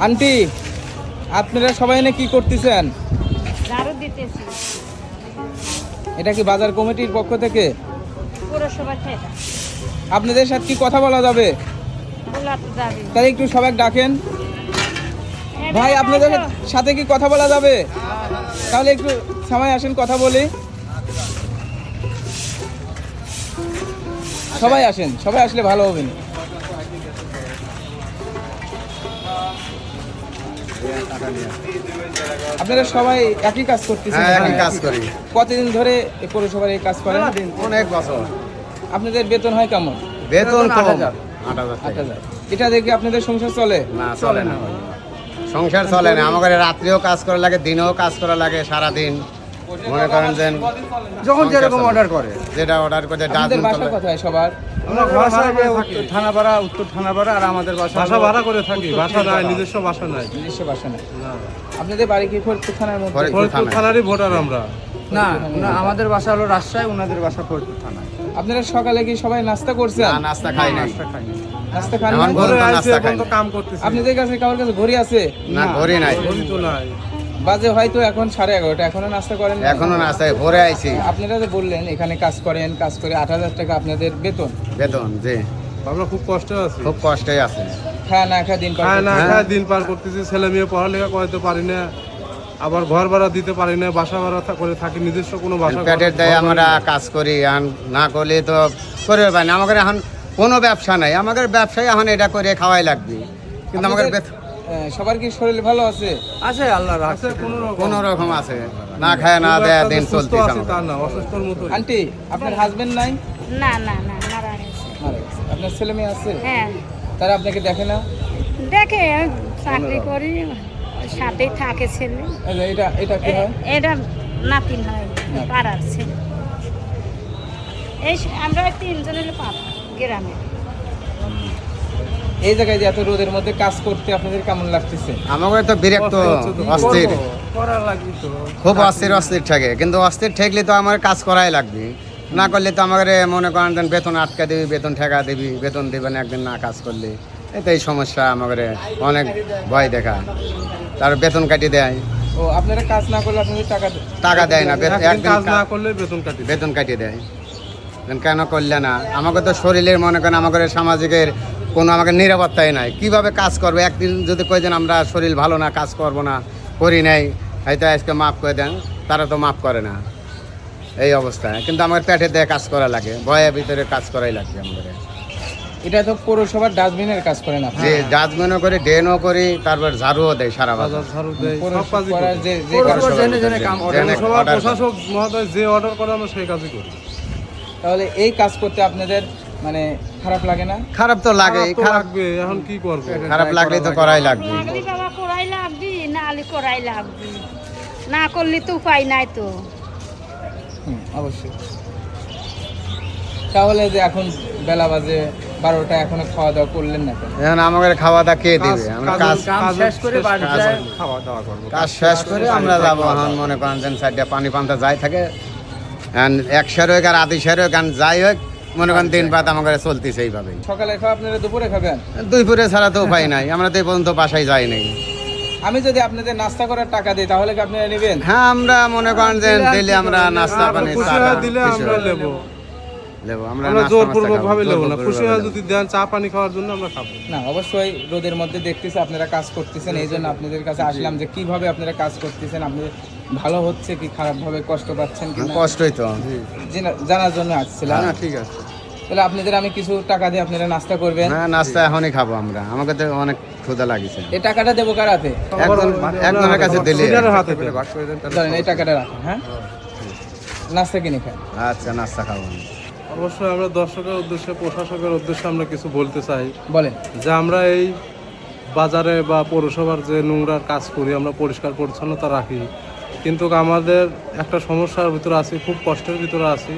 Aunty আপনারা সবাই এনে কি করতেছেন? এটা কি বাজার কমিটির পক্ষ থেকে? আপনাদের সাথে কি কথা বলা যাবে? তাহলে একটু সবাই ডাকেন। ভাই আপনাদের সাথে কি কথা বলা যাবে? তাহলে একটু সময় আসেন কথা বলি। সবাই আসেন সবাই আসলে ভালো হবে আপনারা সবাই একই কাজ করতেছেন হ্যাঁ একই কাজ করি। কতদিন ধরে এই পৌরসভার এই কাজ করেন? অনেক বছর। আপনাদের বেতন হয় কেমন? বেতন কম। এটা দেখে আপনাদের সংসার চলে? না চলে না। সংসার চলে না। আমাদের রাত্রেও কাজ করা লাগে দিনেও কাজ করা লাগে সারা দিন মনে করেন যে যখন যেরকম অর্ডার করে। যেটা অর্ডার করে ডাস্টবিন বাসা কোথায় সবার? আমরা করে উত্তর থানাপাড়া উত্তর থানাপাড়া আর আমাদের বাসা বাসা হলো ভাড়া করে থাকি। বাসা নাই নিজস্ব বাসা নাই। নিজস্ব বাসা না। আপনাদের বাড়ি কি ফরিদপুর থানার মধ্যে? ফরিদপুর থানারই ভোটার আমরা। না না আমাদের বাসা হলো রাজশাহী ওনাদের বাসা ফরিদপুর থানায়। আপনারা সকালে কি সবাই নাস্তা করছেন? না নাস্তা খাই নাই। নাস্তা খাইনি নাস্তা খান না? ঘরে নাস্তা এখন খাই তো। কাম করতেছি। আপনাদের কাছে কারোর কাছে ঘড়ি আছে? না ঘড়ি নাই। ঘড়ি তো নাই। বাজে হয়তো এখন সাড়ে এগারোটা এখনও নাস্তা করেন? এখনও নাস্তা ভোরে আইছি। আপনারা যে বললেন এখানে কাজ করেন কাজ করে আট হাজার টাকা আপনাদের বেতন। বেতন জি। আমরা খুব কষ্টে আছি। খুব কষ্টই আছে। খায় না খায় দিন পার খায় না। খায় দিন পার করতেছি ছেলে মেয়ে পড়ালেখা করাতে পারি না আবার ঘর ভাড়া দিতে পারি না বাসা ভাড়া করে থাকি নিজস্ব কোনো বাসা পেটের দেয় আমরা কাজ করি আর না করলে তো করবে পারি না। আমাদের এখন কোনো ব্যবসা নাই আমাদের ব্যবসায় এখন এটা করে খাওয়াই লাগবে। কিন্তু আমাদের সবার কি শরীর ভালো আছে? আছে আল্লাহ আছে কোনো রকম? কোনো রকম আছে। না খায় না দেয় দিন না অসুস্থর মতো আন্টি আপনার হাজবেন্ড নাই? না না না মারা গেছে। মারা গেছে। আপনার ছেলে মেয়ে আছে? হ্যাঁ। তারা আপনাকে দেখে না? দেখে চাকরি করি সাথেই থাকে ছেলে। এটা এটা কি হয়? এটা নাতিন হয় পাড়ার ছেলে। এই আমরা তিনজন হলে পাড়া গ্রামে। এই জায়গায় যে এত রোদের মধ্যে কাজ করতে আপনাদের কেমন লাগতেছে? আমাদের তো বিরক্ত। অস্থির। করা লাগবে তো। খুব অস্থির অস্থির থাকে কিন্তু অস্থির ঠেকলে তো আমার কাজ করাই লাগবে। না করলে তো মনে করেন বেতন আটকা দিবি বেতন ঠেকা দিবি বেতন দিবে না একদিন না কাজ করলে। এটাই সমস্যা আমাদের অনেক ভয় দেখা। তার বেতন কাটি দেয়। ও আপনারা কাজ না করলে আপনাদের টাকা টাকা দেয় না একদিন কাজ না করলে বেতন কাটি বেতন কাটিয়ে দেয়। কেন করলে না? আমাকে তো শরীরের মনে করেন আমাদের সামাজিকের কোনো আমাকে নিরাপত্তাই নাই। কীভাবে কাজ করবে? একদিন যদি কই দেন আমরা শরীর ভালো না কাজ করব না করি নাই হয়তো আজকে মাফ করে দেন তারা তো মাফ করে না। এই অবস্থায় কিন্তু আমার পেটে দিয়ে কাজ করা লাগে ভয়ের ভিতরে কাজ করাই লাগবে আমাদের এটা তো পৌরসভার ডাস্টবিনের কাজ করে না। যে ডাস্টবিনও করি ড্রেনও করি তারপর ঝাড়ুও দেয় সারা বাজার ঝাড়ু দেয়। প্রশাসক মহোদয় যে অর্ডার করে আমরা সেই কাজই করি। তাহলে এই কাজ করতে আপনাদের মানে খারাপ লাগে না? খারাপ তো লাগে খারাপ এখন কি করব? খারাপ লাগলে তো করাই লাগবে। লাগলি বাবা করাই লাগবি না আলি করাই লাগবি। না করলে তো উপায় নাই তো। অবশ্যই। তাহলে যে এখন বেলা বাজে বারোটা এখনও খাওয়া দাওয়া করলেন না এখন আমাদের খাওয়া দাওয়া কে দিবে? আমরা কাজ শেষ করে খাওয়া দাওয়া করব। কাজ শেষ করে আমরা যাব এখন মনে করেন যে সাইডে পানি পান্তা যাই থাকে। And এক শের হোক আর আধি শের হোক and যাই হোক মনে করেন দিন বাদ আমাদের চলতেছে এইভাবেই। সকালে খাওয়া আপনারা দুপুরে খাবেন? দুই পুরে ছাড়া তো উপায় নাই আমরা তো এই পর্যন্ত বাসায় যাই নাই। আমি যদি আপনাদের নাস্তা করার টাকা দিই তাহলে কি আপনারা নেবেন? হ্যাঁ আমরা মনে করেন যে দিলে আমরা নাস্তা পানি খুশি চা দিলে আমরা নেব। নেব আমরা আমরা জোরপূর্বক ভাবে নেব না। খুশি হয়ে যদি দেন চা পানি খাওয়ার জন্য আমরা খাব। না অবশ্যই রোদের মধ্যে দেখতেছি আপনারা কাজ করতেছেন এই জন্য আপনাদের কাছে আসলাম যে কীভাবে আপনারা কাজ করতেছেন আপনাদের ভালো হচ্ছে কি খারাপ ভাবে কষ্ট পাচ্ছেন কি কষ্টই তো। জানার জন্য আসছিলাম। হ্যাঁ ঠিক আছে। তাহলে আপনাদের আমি কিছু টাকা দিয়ে আপনারা নাস্তা করবেন? হ্যাঁ নাস্তা এখনই খাব আমরা। আমাকে তো অনেক ক্ষুধা লাগিছে। এই টাকাটা দেবো কার হাতে? একজন একজনের কাছে দিলে। হাতে। এই টাকাটা রাখেন হ্যাঁ? নাস্তা কিনে খান। আচ্ছা নাস্তা খাব আমি। অবশ্যই আমরা দর্শকের উদ্দেশ্যে প্রশাসকের উদ্দেশ্যে আমরা কিছু বলতে চাই। বলেন। যে আমরা এই বাজারে বা পৌরসভার যে নোংরার কাজ করি আমরা পরিষ্কার পরিচ্ছন্নতা রাখি। কিন্তু আমাদের একটা সমস্যার ভিতরে আছি খুব কষ্টের ভিতরে আছি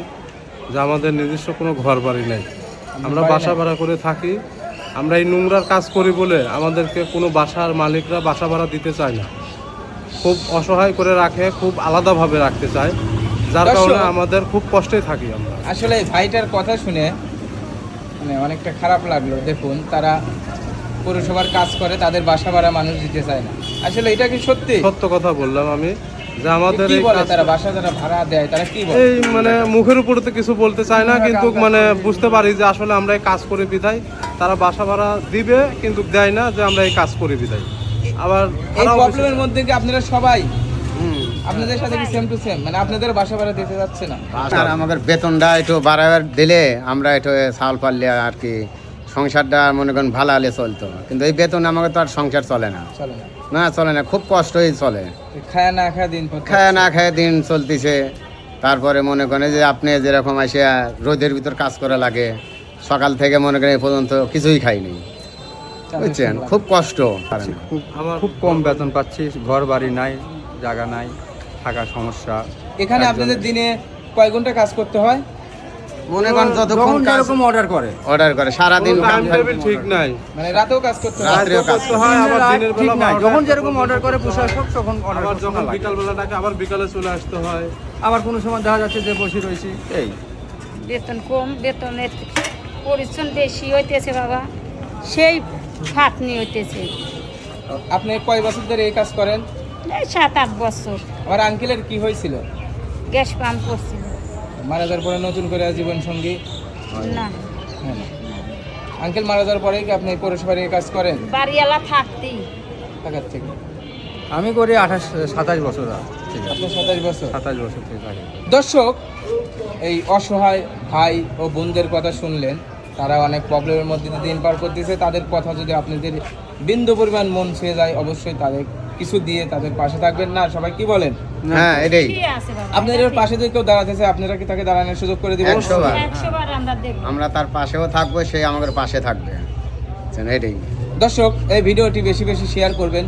যে আমাদের নিজস্ব কোনো ঘর বাড়ি নেই। আমরা বাসা ভাড়া করে থাকি। আমরা এই নোংরার কাজ করি বলে আমাদেরকে কোনো বাসার মালিকরা বাসা ভাড়া দিতে চায় না। খুব অসহায় করে রাখে খুব আলাদাভাবে রাখতে চায়। যার কারণে আমাদের খুব কষ্টে থাকি আমরা। আসলে ভাইটার কথা শুনে মানে অনেকটা খারাপ লাগল। দেখুন তারা পৌরসভার কাজ করে তাদের বাসা ভাড়া মানুষ দিতে চায় না। আসলে এটা কি সত্যি? সত্য কথা বললাম আমি। যে আমাদের কি এই বলে কাজ- তারা? বাসা যারা ভাড়া দেয় তারা কি বলে? এই মানে মুখের উপরে তো কিছু বলতে চায় না কিন্তু মানে বুঝতে পারি যে আসলে আমরা এই কাজ করে বিধাই তারা বাসা ভাড়া দিবে কিন্তু দেয় না যে আমরা এই কাজ করে বিধাই আবার এই প্রবলেমের মধ্যে কি আপনারা সবাই? হুম। আপনাদের সাথে কি সেম টু সেম মানে আপনাদের বাসা ভাড়া দিতে যাচ্ছে না? আর আমাদের বেতনটা একটু বাড়াবার দিলে আমরা একটু চাউল পারলে আর কি সংসারটা মনে করেন ভালো হলে চলতো। কিন্তু এই বেতন আমাকে তো আর সংসার চলে না। না। না চলে না খুব কষ্টই চলে। খায়া না খায়া দিন খায় না খায় দিন চলতেছে। তারপরে মনে করেন যে আপনি যেরকম এসে রোদের ভিতর কাজ করা লাগে সকাল থেকে মনে করেন এ পর্যন্ত কিছুই খাইনি। বুঝছেন? খুব কষ্ট। খুব কম বেতন পাচ্ছি ঘর বাড়ি নাই জায়গা নাই থাকার সমস্যা। এখানে আপনাদের দিনে কয় ঘণ্টা কাজ করতে হয়? মনে করেন যতক্ষণ যখন অর্ডার করে। অর্ডার করে সারাদিন টাইম টেবিল ঠিক নাই। মানে রাতেও কাজ করতে হয়। রাত্রেও কাজ করতে হয় আবার দিনের ঠিক নাই। যখন যেরকম অর্ডার করে প্রশাসক তখন অর্ডার আবার যখন বিকাল বেলা ডাকে আবার বিকালে চলে আসতে হয়। আবার কোনো সময় দেখা যাচ্ছে যে বসে রয়েছি। এই। বেতন কম বেতনের পরিশ্রম বেশি হইতেছে বাবা। সেই ফাটনি হইতেছে। আপনি কয় বছর ধরে এই কাজ করেন? এই সাত আট বছর। আমার আঙ্কেলের কি হয়েছিল? গ্যাস পাম্প করছিল। মারা যাওয়ার পরে নতুন করে জীবন সঙ্গী? না। হ্যাঁ। আঙ্কেল মারা যাওয়ার পরে কি আপনি পৌরসভার কাজ করেন? বাড়িওয়ালা থাকতেই। টাকার থেকে? আমি করি আঠাশ সাতাশ বছর ঠিক আপনার সাতাশ বছর। সাতাশ বছর থেকে দর্শক এই অসহায় ভাই ও বোনদের কথা শুনলেন। তারা অনেক প্রবলেমের মধ্যে দিয়ে দিন পার করতেছে। তাদের কথা যদি আপনাদের বিন্দু পরিমাণ মন ছুঁয়ে যায় অবশ্যই তাদের কিছু দিয়ে তাদের পাশে থাকবেন না। সবাই কি বলেন? হ্যাঁ এটাই। আপনাদের পাশে যদি কেউ দাঁড়াতেছে আপনারা কি তাকে দাঁড়ানোর সুযোগ করে দিবেন? আমরা তার পাশেও থাকব সে আমাদের পাশে থাকবে। এটাই। দর্শক এই ভিডিওটি বেশি বেশি শেয়ার করবেন।